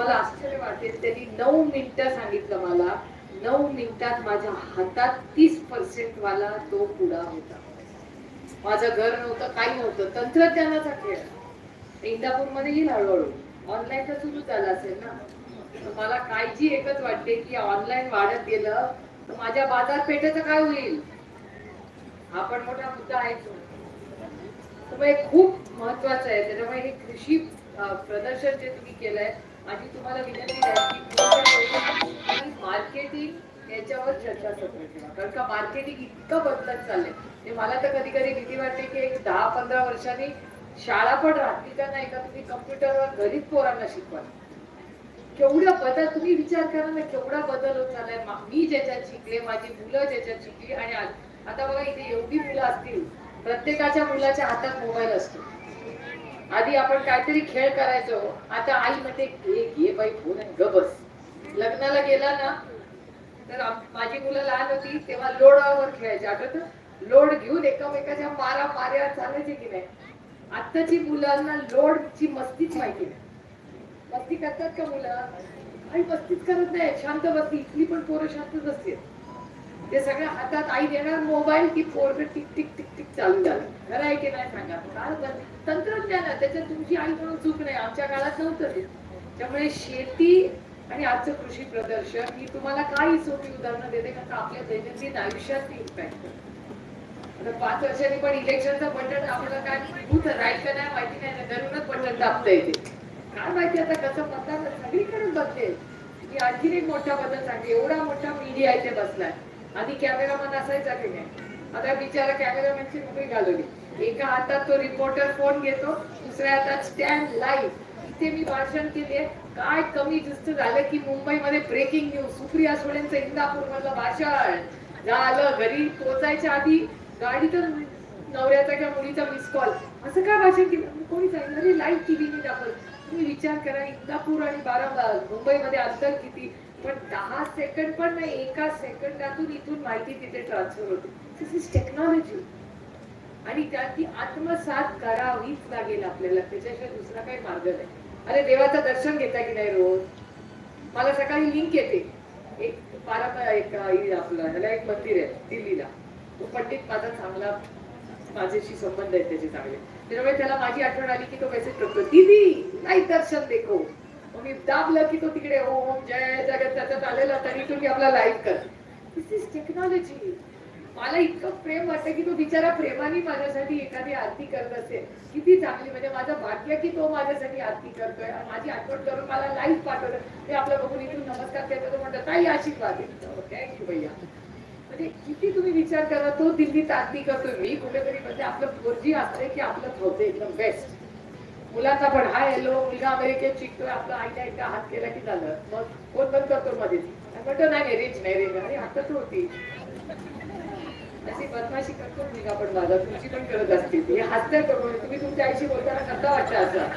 तुम्हाला आश्चर्य वाटेल. त्यांनी नऊ मिनिटं सांगितलं मला. नऊ मिनिटात माझ्या हातात तीस पर्सेंट वाला तो पुडा होता. माझं घर नव्हतं काही नव्हतं. तंत्रज्ञानाचा खेळ. इंदापूरमध्ये येईल हळूहळू. ऑनलाईन तर सुरू झाला असेल ना? तर मला काळजी एकच वाटते की ऑनलाईन वाढत गेलं तर माझ्या बाजारपेठेचं काय होईल? हा पण मोठा मुद्दा आहेच त्यामुळे खूप महत्वाचं आहे. त्याच्यामुळे हे कृषी प्रदर्शन जे तुम्ही केलंय माझी तुम्हाला विनंती आहे की मार्केटिंग याच्यावर चर्चासत्र ठेवा. कारण का मार्केटिंग इतकं बदलत चाललंय. ते मला तर कधी कधी भीती वाटते की एक दहा पंधरा वर्षांनी शाळा पण राहतील का नाही का? तुम्ही कम्प्युटरवर घरीच पोरांना शिकवा. केवढा बदल तुम्ही विचार करा ना केवढा बदल होत चाललाय. मी ज्याच्यात शिकले माझी मुलं ज्याच्यात शिकली आणि आता बघा इथे एवढी मुलं असतील प्रत्येकाच्या मुलाच्या हातात मोबाईल असतो. आधी आपण काहीतरी खेळ करायचो. आता आई म्हणते घे बाई फोन आणि ग बस. लग्नाला गेला ना तर माझी मुलं लहान होती तेव्हा लोडावर खेळायचे. आठवत? लोड घेऊन एकामेकाच्या मारा मार्या चालायचे की नाही? आत्ताची मुलांना लोडची मस्तीच माहिती नाही. मस्ती करतात का मुलं? आई मस्तीच करत नाही. शांत बसली. इथली पण पोरं शांतच असते ते सगळं हातात आई देणार मोबाईल की पोरग टिक टिक टिक टिक चालू झालं. खरं आहे की नाही सांगा काय तंत्रज्ञान आहे, त्याच्यात तुमची आई म्हणून चूक नाही. आमच्या काळात नव्हतं ते. त्यामुळे शेती आणि आजचं कृषी प्रदर्शन ही तुम्हाला काही सोपी उदाहरणं देते का आपल्या दैनंदिन आयुष्यात इम्पॅक्ट आता पाच वर्षांनी पण इलेक्शनचं बटन आपल्याला काय बूथ राहील का नाही माहिती नाही घरूनच बटन दाबता येते. काय माहिती आता कसं मतदान सगळीकडे बदलेल मी आणखीन एक मोठा बदल सांगते. एवढा मोठा मीडिया इथे बसलाय. आधी कॅमेरामॅन असायचा की नाही? आता बिचारा कॅमेरामॅनची नोकरी घालवली. एका हातात तो रिपोर्टर फोन घेतो दुसऱ्या हातात स्टँड लाईव्ह इथे मी भाषण केले काय कमी जास्त झालं की मुंबईमध्ये ब्रेकिंग न्यूज सुप्रिया सुळेंचं इंदापूर मधलं भाषण. झालं घरी पोचायच्या आधी गाडी तर नवऱ्याचा किंवा मुलीचा मिस कॉल असं काय भाषण केलं? कोणी सांगितलं? अरे लाईव्ह टीव्हीने दाखवलं. तुम्ही विचार करा इंदापूर आणि बारामती मुंबईमध्ये अंतर किती? पण दहा सेकंड पण नाही एका सेकंदातून इथून माहिती तिथे ट्रान्सफर होते. दिस इज टेक्नॉलॉजी आणि त्या ती आत्मसात करावीच लागेल आपल्याला. त्याच्याशिवाय दुसरा काही मार्ग नाही. अरे देवाचं दर्शन घेता की नाही रोज? मला सकाळी लिंक येते. एक पारा एक आपलं ह्याला एक मंदिर आहे दिल्लीला. तो पंडित माझा चांगला माझ्याशी संबंध आहे त्याचे चांगले. त्याच्यामुळे त्याला माझी आठवण आली की तो मेसेज करतो दिदी नाही दर्शन देखो. मी दाबलं की तो तिकडे ओम जय जगत त्याच्यात आलेला तरी तुम्ही आपला लाईव्ह कर. दिस इज टेक्नॉलॉजी मला इतकं प्रेम वाटतं की तो बिचारा प्रेमाने माझ्यासाठी एखादी आरती करत असेल. किती चांगली म्हणजे माझं भाग्य की तो माझ्यासाठी आरती करतोय. आणि माझी आठवण करून मला लाईव्ह पाठवलं ते आपलं बघून इथून नमस्कार करतो. तो म्हणतो ताई आशीर्वाद. थँक्यू भैया. म्हणजे किती तुम्ही विचार करा तो दिल्लीत आरती करतोय. मी कुठेतरी म्हणजे आपलं पोरजी असते की आपलं होते एकदम बेस्ट मुलाचा पण हाय हॅलो मुलगा अमेरिकेत शिकतोय आपला आईला एकदा हात केला की झालं. मग फोन बंद करतो मध्ये आणि म्हणतो नाही रेंज नाही रेंज अरे हातच होती. अशी बदमाशी करतो मुलगा पण माझा तुमची पण करत असते. हे हास्य करून तुम्ही तुमच्या आईशी बोलताना करता वाटतं असं.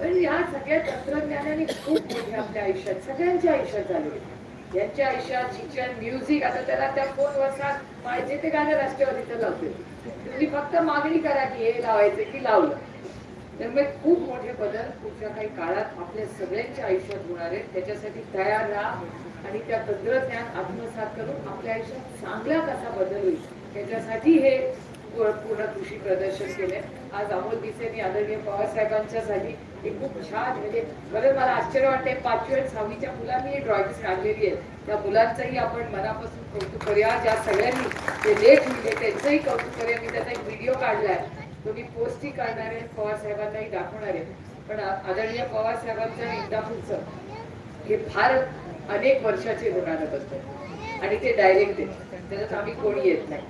पण या सगळ्या तंत्रज्ञानाने खूप मोठे आपल्या आयुष्यात सगळ्यांच्या आयुष्यात झाले. यांच्या आयुष्यात शिक्षण म्युझिक आता त्याला त्या फोनवर वर्षात पाहिजे ते गाणं राष्ट्रवादीचं लावते तुम्ही फक्त मागणी करा की हे लावायचं की लावलं. त्यामुळे खूप मोठे बदल पुढच्या काही काळात आपल्या सगळ्यांच्या आयुष्यात होणार आहेत. त्याच्यासाठी तयार राहा आणि त्या तंत्रज्ञान आत्मसात करून आपल्या आयुष्यात चांगला कसा बदल होईल त्याच्यासाठी हे पूर्ण कृषी प्रदर्शन केले आज अमोल दिसेनी आदरणीय पवार साहेबांच्यासाठी हे खूप छान म्हणजे बरं मला आश्चर्य वाटते पाचवी आणि सहावीच्या मुलांनी हे ड्रॉइंग काढलेली आहे त्या मुलांचंही आपण मनापासून कौतुक करूया. ज्या सगळ्यांनी ते लेख लिहिले त्यांचंही कौतुक करूया. मी त्याचा एक व्हिडिओ काढला आहे मी पोस्टही करणारे आहे पवार दाखवणार आहे पण आदरणीय पवार साहेबांचं इंदापूरचं हे फार अनेक वर्षाचे होणार असतं आणि ते डायरेक्ट देतात त्याच्यात आम्ही कोणी येत नाही.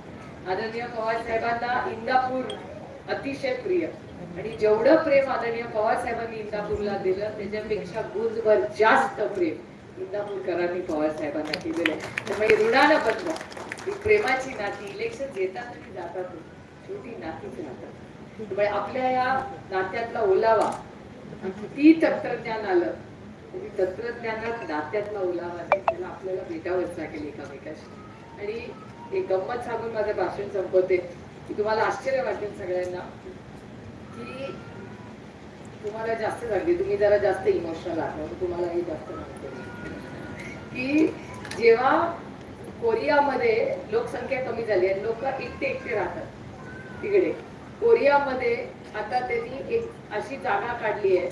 आदरणीय पवारसाहेबांना इंदापूर अतिशय प्रिय. आणि जेवढं प्रेम आदरणीय पवार साहेबांनी इंदापूरला दिलं त्याच्यापेक्षा गुजभर जास्त प्रेम इंदापूरकरांनी पवारसाहेबांना केलेलं आहे. त्यामुळे ऋणानं बनवा ही प्रेमाची नाती इलेक्शन येतात आणि जातात शेवटी नातीच नातं त्यामुळे आपल्या या नात्यातला ओलावा किती तंत्रज्ञान आलं तरी तंत्रज्ञानात नात्यातला ओलावा त्याला आपल्याला भेटावंच लागेल एकामेकाशी. आणि एक गंमत सांगून माझं भाषण संपवते. की तुम्हाला आश्चर्य वाटेल सगळ्यांना की तुम्हाला जास्त लागते तुम्ही जरा जास्त इमोशनल आहात तुम्हाला हे जास्त लागते की जेव्हा कोरियामध्ये लोकसंख्या कमी झाली आणि लोक एकटे एकटे राहतात तिकडे. कोरियामध्ये आता त्यांनी एक अशी जागा काढली आहे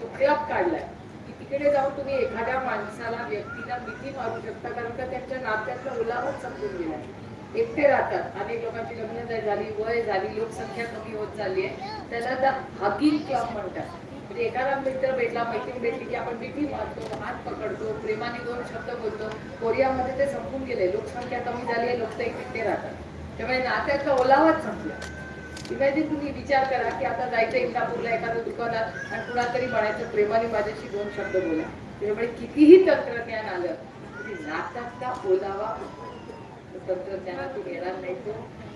तो क्लब काढलाय. की तिकडे जाऊन तुम्ही एखाद्या माणसाला व्यक्तीला भीती मारू शकता कारण का त्यांच्या नात्यातला उलावच संपून गेलाय एकटे राहतात. अनेक लोकांची लग्न झाली वय झाली लोकसंख्या कमी होत झाली आहे. त्याला द हगिंग क्लब म्हणतात. म्हणजे एखादा मित्र भेटला मैत्रीण भेटली की आपण मिठी मारतो हात पकडतो प्रेमाने दोन शब्द बोलतो. कोरियामध्ये ते संपून गेले. लोकसंख्या कमी झाली आहे लोक तर एकटे राहतात. त्यामुळे नात्याचा ओलावाच संपला. इमॅजिन तुम्ही विचार करा की आता जायचं इंदापूरला एखादं दुकानात आणि कुणातरी म्हणायचं प्रेमाने माझ्याशी दोन शब्द बोला. त्यामुळे कितीही तंत्रज्ञान आलं तरी नात्याचा ओलावा तो तंत्रज्ञानातून येणार नाही तो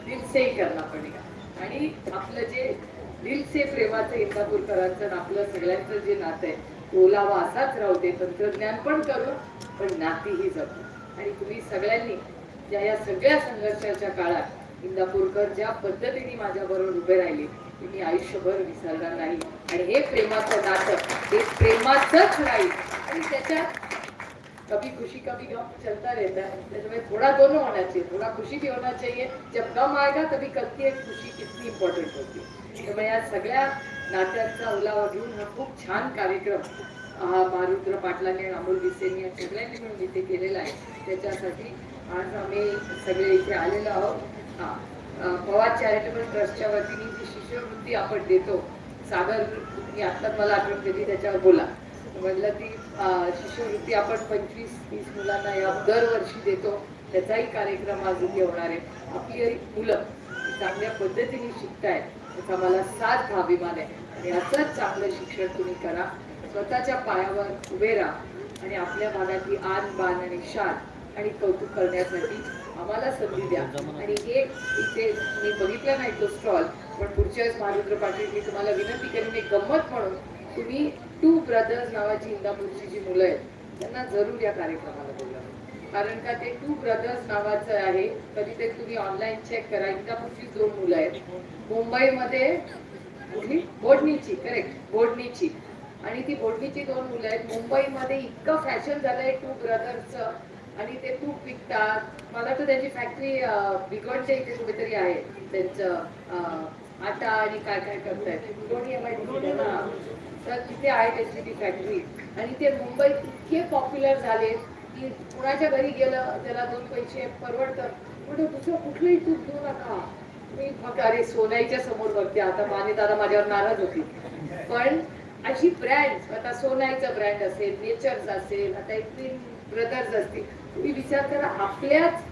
दिलसेही करणार पडेल आणि आपलं जे दिलसे प्रेमाचं इंदापूरकरांचं आणि आपलं सगळ्यांचं जे नातं आहे ओलावा असाच राहू दे तंत्रज्ञान पण करू पण नातीही जपू आणि तुम्ही सगळ्यांनी ज्या या सगळ्या संघर्षाच्या काळात इंदापूरकर ज्या पद्धतीने माझ्याबरोबर उभे राहिले ते मी आयुष्यभर विसरणार नाही. आणि हे प्रेमाचं नाटक हे प्रेमाचंच राहील आणि त्याच्यात कभी खुशी कभी गम चलता रहता है. त्याच्यामुळे थोडा दोनों होना चाहिए थोड़ा खुशी भी होना चाहिए जब गम आएगा तभी कळते खुशी कितनी इम्पॉर्टंट होती. त्यामुळे या सगळ्या नात्यांचा ओलावा घेऊन हा खूप छान कार्यक्रम हा मारुद्र पाटलांनी अमोल विसेनी या सगळ्यांनी मिळून जिथे केलेला आहे. त्याच्यासाठी आज आम्ही सगळे इथे आलेलो आहोत. हा पवार चॅरिटेबल ट्रस्टच्या वतीने जी शिष्यवृत्ती आपण देतो सागर मी आत्ताच मला आठवण केली त्याच्यावर बोला. म्हटलं ती शिष्यवृत्ती आपण पंचवीस तीस मुलांना या दरवर्षी देतो. त्याचाही कार्यक्रम आज इथे होणार आहे. आपली मुलं चांगल्या पद्धतीने शिकतायत त्याचा मला साथ अभिमान आहे. आणि असंच चांगलं शिक्षण तुम्ही करा. स्वतःच्या पायावर उभे राहा आणि आपल्या भागातली आन बाण आणि शान आणि कौतुक करण्यासाठी आम्हाला संधी द्या. आणि हे इथे मी बघितलं नाही तो स्टॉल पण पुढच्या वेळेस महारुद्र पाटील मी तुम्हाला विनंती करेन एक गंमत म्हणून तुम्ही टू ब्रदर्स नावाची इंदापूरची जी मुलं आहेत त्यांना जरूर या कार्यक्रमाला बोला कारण का ते टू ब्रदर्स नावाचं आहे कधीतरी तुम्ही ऑनलाईन चेक करा इंदापूरची दोन मुलं आहेत. मुंबईमध्ये कुठली बोडणीची करेक्ट बोडणीची. आणि ती बोडणीची दोन मुलं आहेत. मुंबईमध्ये इतकं फॅशन झालंय टू ब्रदर्सचं आणि ते तूप विकतात. मला तर त्यांची फॅक्टरी बिगडच्या इथे कुठेतरी आहे. त्यांचं आटा आणि काय काय करतायत. दोन्ही तर तिथे आहे त्यांची ती फॅक्टरी आणि ते मुंबईत इतके पॉप्युलर झाले की कुणाच्या घरी गेलं त्याला दोन पैसे परवडतात म्हणजे दुसरं कुठलंही तूप घेऊ नका. मी मग अरे सोनाईच्या समोर बघते आता माने दादा माझ्यावर नाराज होती पण अशी ब्रँड आता सोन्याईचा ब्रँड असेल नेचर्स असेल आता एक तीन ब्रदर्स असतील. तुम्ही विचार करा आपल्याच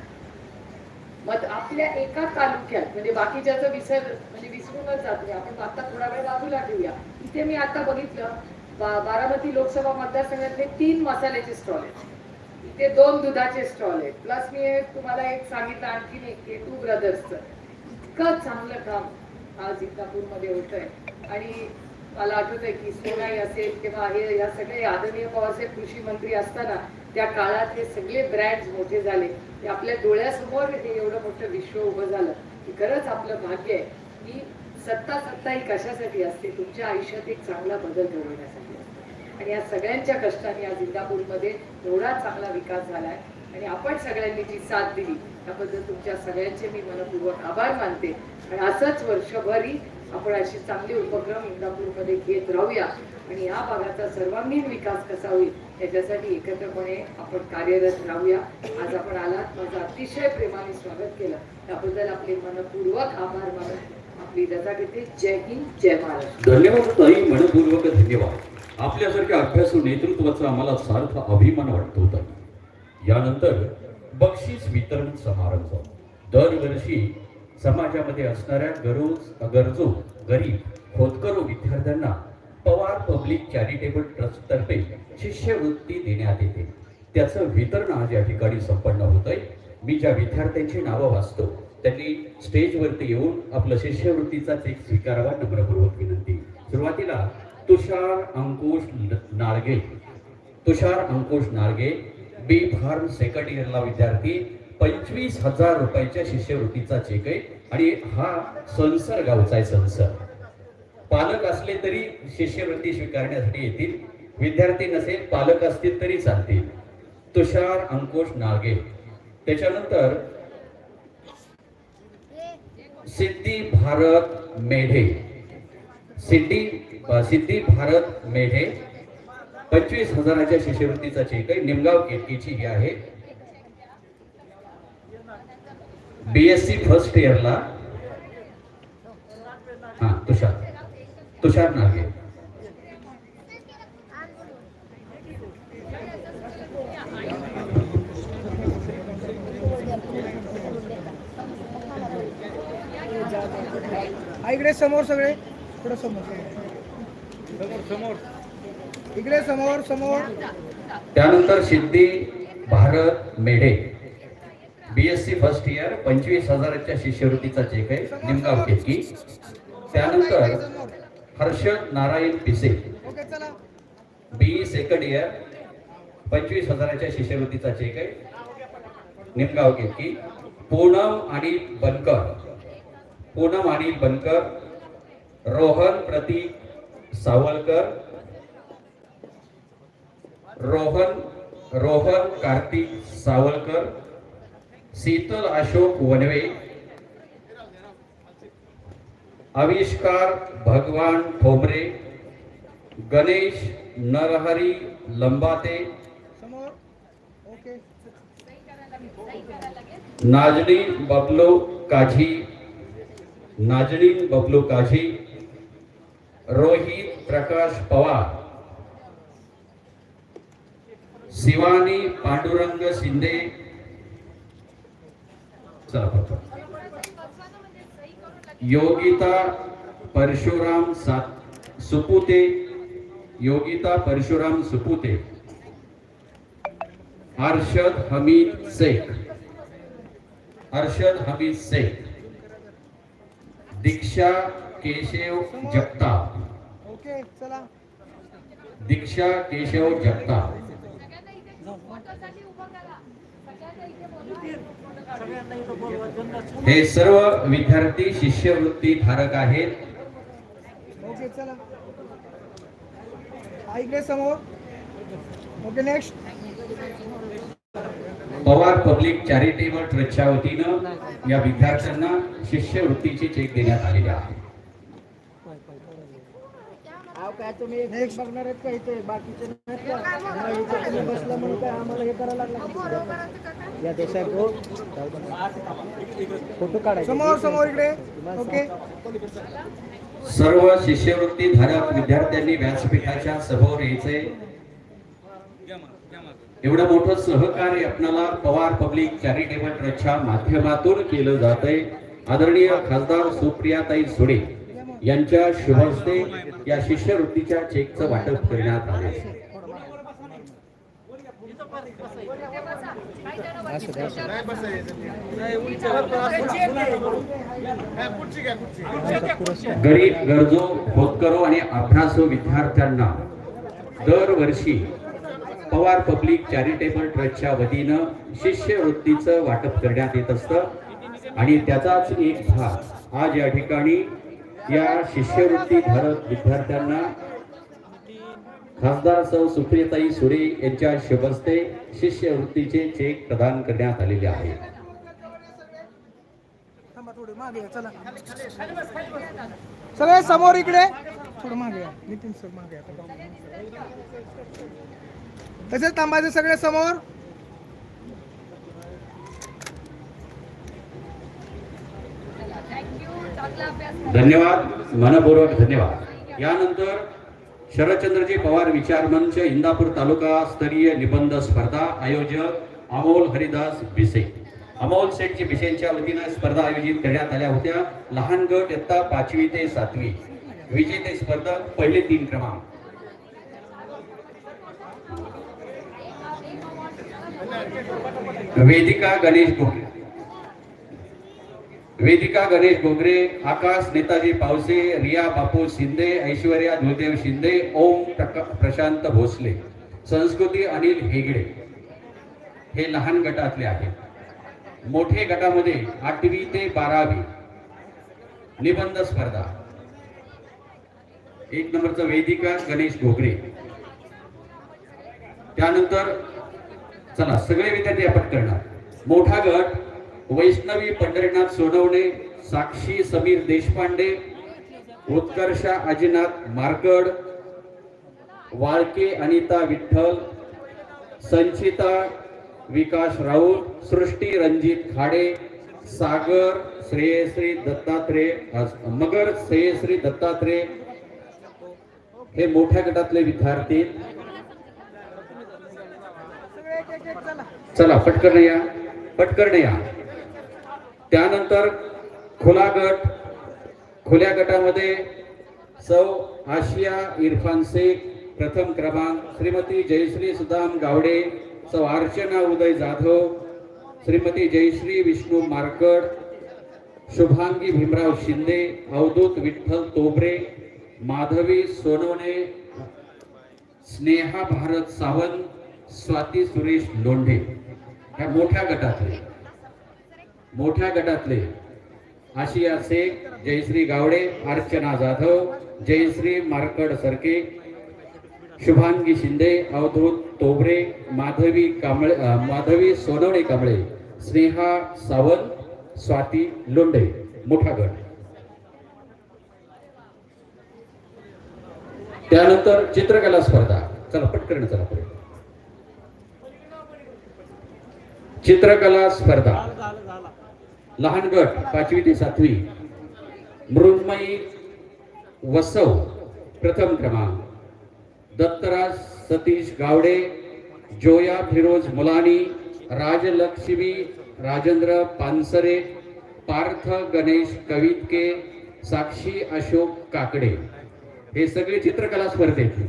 मत आपल्या एका तालुक्यात म्हणजे बाकीच्याचं विसर म्हणजे विसरूनच जात नाही आपण आता थोडा वेळ बाजूला ठेवूया इथे मी आता बघितलं बा- बारामती लोकसभा मतदारसंघातले तीन मसाल्याचे स्टॉल आहेत. इथे दोन दुधाचे स्टॉल आहेत. प्लस मी तुम्हाला एक सांगितलं आणखीन एक के टू ब्रदर्सचं इतकं चांगलं काम आज इंदापूरमध्ये होत आहे आणि मला आठवत आहे की सोनाई असेल किंवा हे या सगळे आदरणीय पवारसाहेब कृषी मंत्री असताना त्या काळात हे सगळे ब्रँड मोठे झाले. ते आपल्या डोळ्यासमोर हे एवढं मोठं विश्व उभं झालं. की खरंच आपलं भाग्य आहे की सत्ता सत्ता ही कशासाठी असते? तुमच्या आयुष्यात एक चांगला बदल घडवण्यासाठी असते. आणि या सगळ्यांच्या कष्टाने आज इंदापूरमध्ये एवढा चांगला विकास झालाय. आणि आपण सगळ्यांनी जी साथ दिली त्याबद्दल तुमच्या सगळ्यांचे मी मनपूर्वक आभार मानते. आणि असंच वर्षभरी आपण अशी चांगले उपक्रम इंदापूरमध्ये घेत राहूया. आणि या भागाचा सर्वांगीण विकास कसा होईल याच्यासाठी एकत्रपणे आपण कार्यरत राहूया. आज आपण आलात माझं अतिशय प्रेमाने स्वागत केलं. त्याबद्दल आपले मनपूर्वक आभार मानत आपली रजा घेते. जय हिंद जय महाराष्ट्र. धन्यवाद ताई मनपूर्वक धन्यवाद. आपल्यासारख्या अभ्यासू नेतृत्वाचा आम्हाला सार्थ अभिमान वाटतो ताई यानंतर बक्षीस वितरण समारंभ. दरवर्षी समाजामध्ये असणाऱ्या गरोज गरजू गरीब खोदकरू विद्यार्थ्यांना पवार पब्लिक चॅरिटेबल ट्रस्टतर्फे शिष्यवृत्ती देण्यात येते. त्याचं वितरण आज या ठिकाणी संपन्न होत आहे मी ज्या विद्यार्थ्यांची नावं वाचतो त्यांनी स्टेजवरती येऊन आपलं शिष्यवृत्तीचा चेक स्वीकारावा नम्रपूर्वक विनंती. सुरुवातीला तुषार अंकुश नाळगे. नारगे तुषार अंकुश नारगे बी फार्म सेकंड इयरला विद्यार्थी पंचवीस हजार रुपयाच्या शिष्यवृत्तीचा चेक आहे आणि हा संसार गावचा आहे संसार पालक असले तरी शिष्यवृत्ती स्वीकारण्यासाठी येतील. विद्यार्थी नसेल पालक असतील तरी चालतील. तुषार अंकुश नागे. त्याच्यानंतर सिद्धी भारत मेढे. सिद्धी सिद्धी भारत मेढे. पंचवीस हजाराच्या शिष्यवृत्तीचा चेक आहे निमगाव केतकीची ही आहे बीएससी फर्स्ट इयरला हा तुषार. तुषार नागे. हा, इकडे समोर सगळे. इकडे समोर. समोर समोर. इकडे समोर समोर. त्यानंतर Siddhi Bharat Medhe. BSc first year पंचवीस हजाराच्या शिष्यवृत्तीचा चेक आहे निमगाव केतकी त्यानंतर हर्षद नारायण पिसे. बी सेकंड इयर पंचवीस हजाराच्या शिष्यवृत्तीचा चेक आहे निमगाव केतकी पूनम आणि बनकर. पूनम आणि बनकर रोहन प्रतीक सावलकर रोहन रोहन कार्तिक सावलकर शीतल अशोक वनवे आविष्कार भगवान ठोंबरे गणेश नरहरी लंबाते समोर बबलो नाजनी काझी नाजनी बबलो काझी रोहित प्रकाश पवार शिवानी पांडुरंग शिंदे। योगिता परशुराम सुपुते। योगिता परशुराम सुपुते। अरशद हमीद शेख। अरशद हमीद शेख। दीक्षा केशव जगताप। चला। दीक्षा केशव जगताप। हे सर्व विद्यार्थी शिष्यवृत्ती धारक आहेत. पवार पब्लिक चॅरिटेबल ट्रस्टच्या वतीनं या विद्यार्थ्यांना शिष्यवृत्तीचे चेक देण्यात आलेले आहे. काय तुम्ही एक बघणार आहेत का इथे? बाकीचे नाहीत का? नाही, इथे तुम्ही बसला म्हणून काय आम्हाला हे करायला लागलं? या देशात हो. फोटो काढायचे. समोर समोर इकडे. ओके. सर्व शिष्यवृत्ती धारक विद्यार्थ्यांनी व्यासपीठाच्या समोर यायचे. एवढं मोठं सहकार्य आपणाला पवार पब्लिक चॅरिटेबल ट्रस्टच्या माध्यमातून केलं जात आहे आदरणीय खासदार सुप्रियाताई सुडे यांच्या शुभहस्ते या शिष्यवृत्तीच्या चेकचं वाटप करण्यात आले. गरीब गरजो होतकरो आणि अभ्यासो विद्यार्थ्यांना दरवर्षी पवार पब्लिक चॅरिटेबल ट्रस्टच्या वतीनं शिष्यवृत्तीचं वाटप करण्यात येत असतं. आणि त्याचाच एक भाग आज या ठिकाणी या शिष्यवृत्ती धारक विद्यार्थ्यांना खासदार सौ सुप्रियताई सुरे यांच्या शुभस्ते शिष्यवृत्तीचे चेक प्रदान करण्यात आलेले आहे. सगळे समोर इकडे. थोडं मागे नितीन सर मागे तसेच थांबायचं सगळे समोर. धन्यवाद. मनपूर्वक धन्यवाद. यानंतर शरदचंद्रजी पवार विचार मंच इंदापूर तालुका स्तरीय निबंध स्पर्धा आयोजक अमोल हरिदास भिसे. अमोल सेठजी भिसेंच्या वतीनं स्पर्धा आयोजित करण्यात आल्या होत्या. लहान गट इयत्ता पाचवी ते सातवी. विजेते स्पर्धक पहिले तीन क्रमांक. वेदिका गणेश गोखले वेदिका गणेश गोगरे आकाश नेताजी पावसे रिया बापू शिंदे ऐश्वर्या धुळदेव शिंदे ओम प्रशांत भोसले. संस्कृती अनिल हेगडे. हे लहान गटातले आहेत. मोठे गटामध्ये आठवी ते बारावी निबंध स्पर्धा. एक नंबरचा वेदिका गणेश घोगरे त्यानंतर चला सगळे विद्यार्थी आपण करणार. मोठा गट वैष्णवी पंढरीनाथ सोनवणे साक्षी समीर देशपांडे उत्कर्षा अजिनाथ मारकड वाळके अनिता विठ्ठल संचिता विकास राऊत सृष्टी रणजित खाडे सागर श्रेयश्री दत्तात्रय मगर श्रेयश्री दत्तात्रय हे मोठ्या गटातले विद्यार्थी चला चला पटकन या पटकन या. त्यानंतर खुला गट खुल्या गटामध्ये सौ आशिया इरफान शेख प्रथम क्रमांक श्रीमती जयश्री सुदाम गावडे सौ अर्चना उदय जाधव श्रीमती जयश्री विष्णू मारकड शुभांगी भीमराव शिंदे अवधूत विठ्ठल तोबरे माधवी सोनवणे स्नेहा भारत सावंत स्वाती सुरेश लोंढे. ह्या मोठ्या गटातले. मोठ्या गटातले आशिया शेख जयश्री गावडे अर्चना जाधव जयश्री मारकड सरके शुभांगी शिंदे अवधूत तोबरे माधवी कांबळे माधवी सोनवणे कांबळे स्नेहा सावंत स्वाती लोंढे मोठा गट. त्यानंतर चित्रकला स्पर्धा. चला पटकन चला पुढे. चित्रकला स्पर्धा. झालं झालं लहान गट पाचवी ते सातवी. मृण्मयी वसव प्रथम क्रमांक. दत्तराज सतीश गावडे जोया फिरोज मुलानी राजलक्ष्मी राजेंद्र पानसरे पार्थ गणेश कवितके साक्षी अशोक काकडे. हे सगळे चित्रकला स्पर्धेत.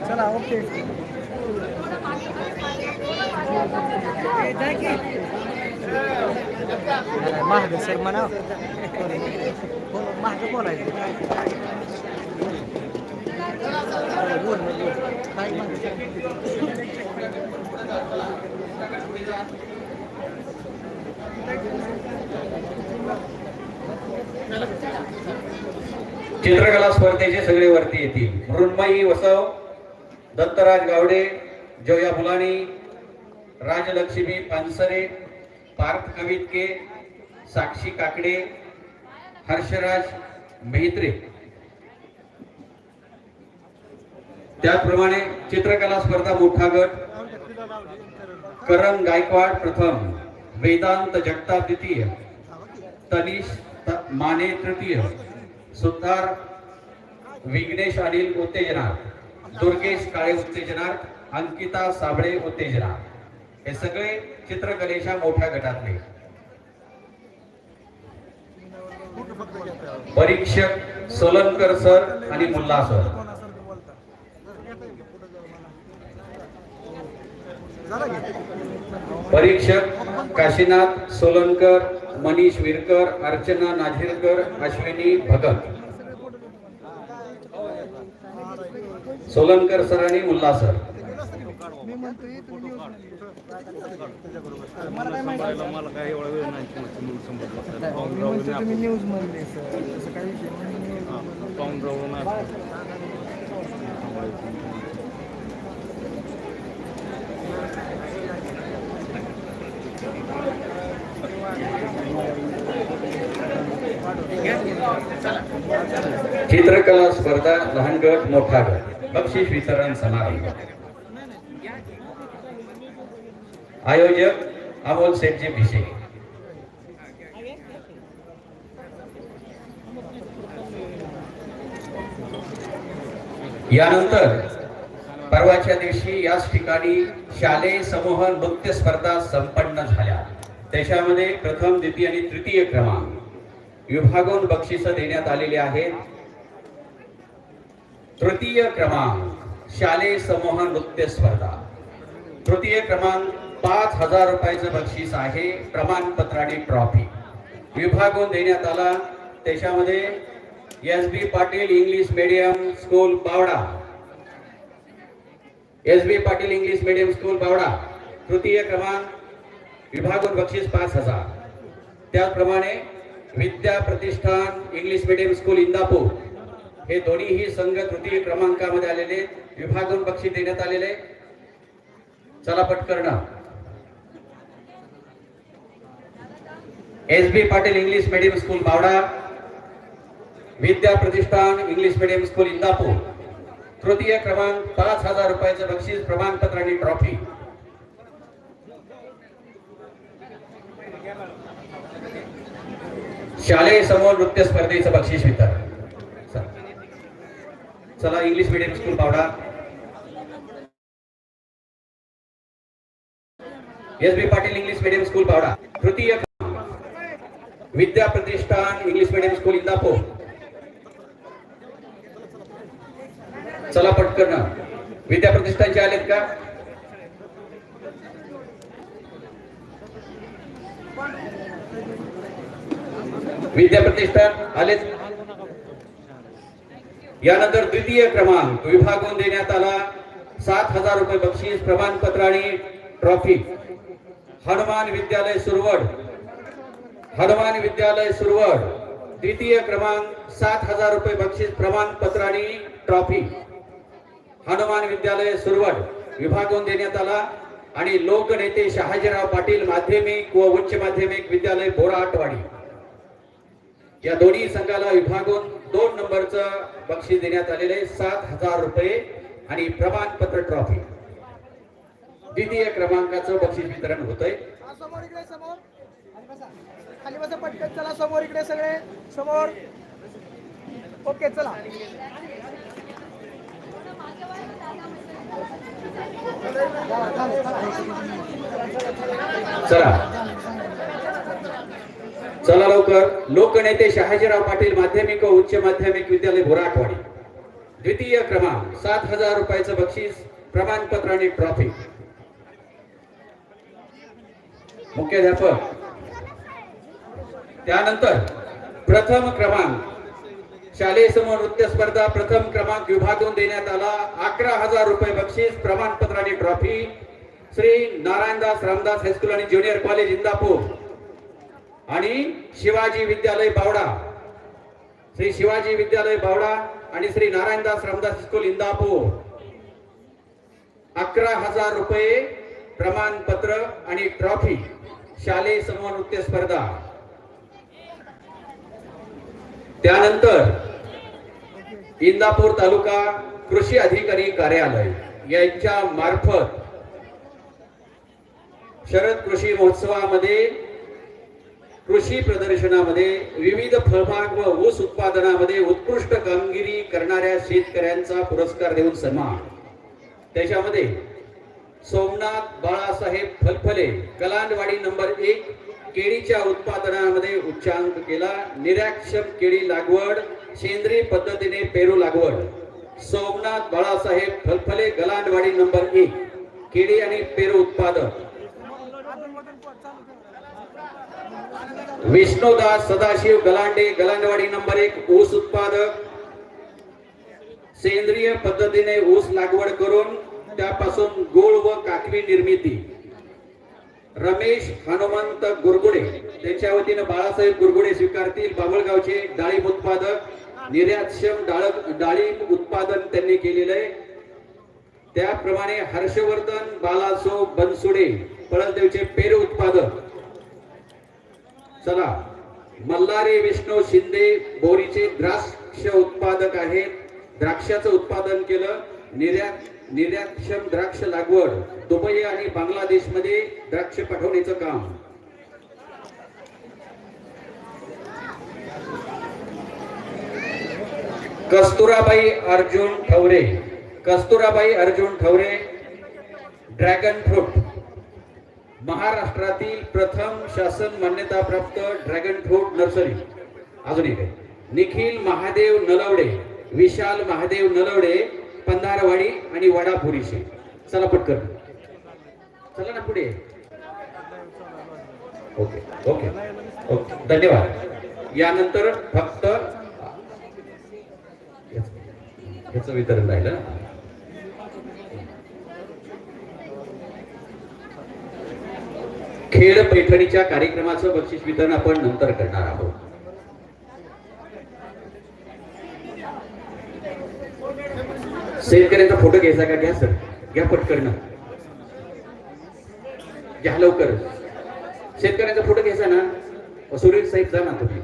चला ओके महाग सर म्हणा महाग बोलायचं बोल काय चित्रकला स्पर्धेचे सगळे वरती येतील. मृण्मयी वसव दत्तराज गावडे जोया मुलाणी राजलक्ष्मी पानसरे पार्थ कवितके साक्षी काकडे हर्षराज मेहत्रे. त्याचप्रमाणे चित्रकला स्पर्धा मोठा गट करण गायकवाड प्रथम वेदांत जगताप द्वितीय तनिष माने तृतीय. सुतार विघ्नेश अनिल उत्तेजनार्थ दुर्गेश काळे उत्तेजनार्थ अंकिता साबळे उत्तेजनार्थ हे सगळे चित्रकलेच्या मोठ्या गटातले. परीक्षक सोलनकर सर आणि मुल्ला सर. परीक्षक काशीनाथ सोलनकर मनीष विरकर अर्चना नाझिरकर अश्विनी भगत. सोलनकर सर आणि मुल्ला सर. न्यूज मला काय माहिती मला काय एवढा वेळ नाही न्यूज समजला मी म्हणतो तुम्ही न्यूज म्हणले सर तसं काही विषय नाही. मी news म्हणलो. पाहून राहून चित्रकला स्पर्धा लहान गट मोठा गट. बक्षीस वितरण समारंभ. आयोजक अमोल सेठजी भिसे. यानंतर परवाच्या दिवशी याच ठिकाणी शालेय समूह नृत्य स्पर्धा संपन्न झाल्या. त्याच्यामध्ये प्रथम द्वितीय आणि तृतीय क्रमांक. विभागून बक्षीस देण्यात आलेली आहेत. तृतीय क्रमांक शालेय समूह नृत्य स्पर्धा. तृतीय क्रमांक पाच हजार रुपयाचं बक्षीस आहे प्रमाणपत्र आणि ट्रॉफी विभागून देण्यात आला. त्याच्यामध्ये S B Patil English medium school Bawda S B Patil English medium school Bawda. तृतीय क्रमांक विभागून बक्षीस पाच हजार. त्याचप्रमाणे Vidya Pratishthan English medium school Indapur. हे दोन्हीही संघ तृतीय क्रमांकामध्ये आलेले विभागून बक्षीस देण्यात आलेले चला पटकर्ण S B Patil English medium school Bawda. Vidya Pratishthan English medium school Indapur. तृतीय क्रमांक पाच हजार रुपयाचं बक्षीस प्रमाणपत्र आणि ट्रॉफी शालेय समूह नृत्य स्पर्धेचं बक्षीस वितरण. चला. English medium school Bawda S B Patil English medium school Bawda तृतीय Vidya Pratishthan English medium school Indapur. चला पटकन. विद्या प्रतिष्ठानचे आलेत का? विद्या प्रतिष्ठान यानंतर द्वितीय क्रमांक विभागून देण्यात आला. सात हजार रुपये बक्षीस प्रमाणपत्र आणि ट्रॉफी. हनुमान विद्यालय सुरवड. हनुमान विद्यालय सुरवड. द्वितीय क्रमांक सात हजार रुपये बक्षीस प्रमाणपत्र आणि ट्रॉफी. हनुमान विद्यालय सुरवड. विभागून देण्यात आला. आणि लोकनेते शहाजीराव पाटील माध्यमिक व उच्च माध्यमिक विद्यालय बोरा बोराटवाडी. या दोन्ही संघाला विभागून दोन नंबरचं बक्षीस देण्यात आलेले आहे, सात हजार रुपये आणि प्रमाणपत्र ट्रॉफी. द्वितीय क्रमांकाचं बक्षीस वितरण होतंय. हा, समोर इकडे समोर. खाली बसा. खाली बसा पटकन चला समोर इकडे सगळे. समोर. ओके चला. चला. चला लवकर. लोकनेते शहाजीराव पाटील माध्यमिक व उच्च माध्यमिक विद्यालय बोराटवाडी द्वितीय क्रमांक सात हजार रुपयाचं बक्षीस प्रमाणपत्र आणि ट्रॉफी. मुख्याध्यापक. त्यानंतर प्रथम क्रमांक शालेय समूह नृत्य स्पर्धा प्रथम क्रमांक विभागून देण्यात आला. अकरा हजार रुपये बक्षीस प्रमाणपत्र आणि trophy. Shri Narayandas Ramdas high school आणि ज्युनियर कॉलेज इंदापूर. आणि शिवाजी विद्यालय बावडा. श्री शिवाजी विद्यालय बावडा आणि श्री नारायणदास रामदास स्कूल इंदापूर. अकरा हजार रुपये प्रमाणपत्र आणि ट्रॉफी शालेय समूह नृत्य स्पर्धा. त्यानंतर इंदापूर तालुका कृषी अधिकारी कार्यालय यांच्या मार्फत शरद कृषी महोत्सवामध्ये कृषी प्रदर्शनामध्ये विविध फळबाग व ऊस उत्पादनामध्ये उत्कृष्ट कामगिरी करणाऱ्या शेतकऱ्यांचा पुरस्कार देऊन सन्मान. त्याच्यामध्ये सोमनाथ बाळासाहेब फलफले कलांडवाडी नंबर एक केळीच्या उत्पादनामध्ये उच्चांक केला निराक्षम केळी लागवड सेंद्रिय पद्धतीने पेरू लागवड. सोमनाथ बाळासाहेब फलफले गलांडवाडी नंबर एक केळी आणि पेरू उत्पादक. विष्णुदास सदाशिव गलांडे गलांडवाडी नंबर एक ऊस उत्पादक. सेंद्रिय पद्धतीने ऊस लागवड करून त्यापासून गोळ व काकवी निर्मिती. रमेश हनुमंत गुरगुडे त्यांच्या वतीनं बाळासाहेब गुरगुडे स्वीकारतील. बाबळगावचे डाळिंब उत्पादक निर्यातक्षम डाळ डाळिंब उत्पादन त्यांनी केलेलं आहे. त्याप्रमाणे हर्षवर्धन बालासो बनसुडे पळसदेवचे पेरू उत्पादक चला. मल्हारी विष्णू शिंदे बोरीचे द्राक्ष उत्पादक आहेत. द्राक्षाचं उत्पादन केलं. निर्यात निर्यातक्षम द्राक्ष लागवड. दुबई आणि बांगलादेशमध्ये द्राक्ष पाठवण्याचं काम. Kasturabai Arjun Thaware. Kasturabai Arjun Thavare dragon fruit. महाराष्ट्रातील प्रथम शासन मान्यताप्राप्त ड्रॅगन फ्रूट नर्सरी. अजून एक आहे. निखिल महादेव नलवडे विशाल महादेव नलवडे पंधारवाडी आणि वडापुरीशी चला पटकन. चला ना पुढे. Okay okay okay. धन्यवाद. यानंतर फक्त याचं वितरण राहिलं. खेळ पैठणीच्या कार्यक्रमाचं बक्षीस वितरण आपण नंतर करणार आहोत. शेतकऱ्यांचा फोटो घ्यायचा का? घ्या सर. घ्या पटकन. घ्या लवकर. शेतकऱ्यांचा फोटो घ्यायचा ना? सुरेश साहेब जा ना तुम्ही.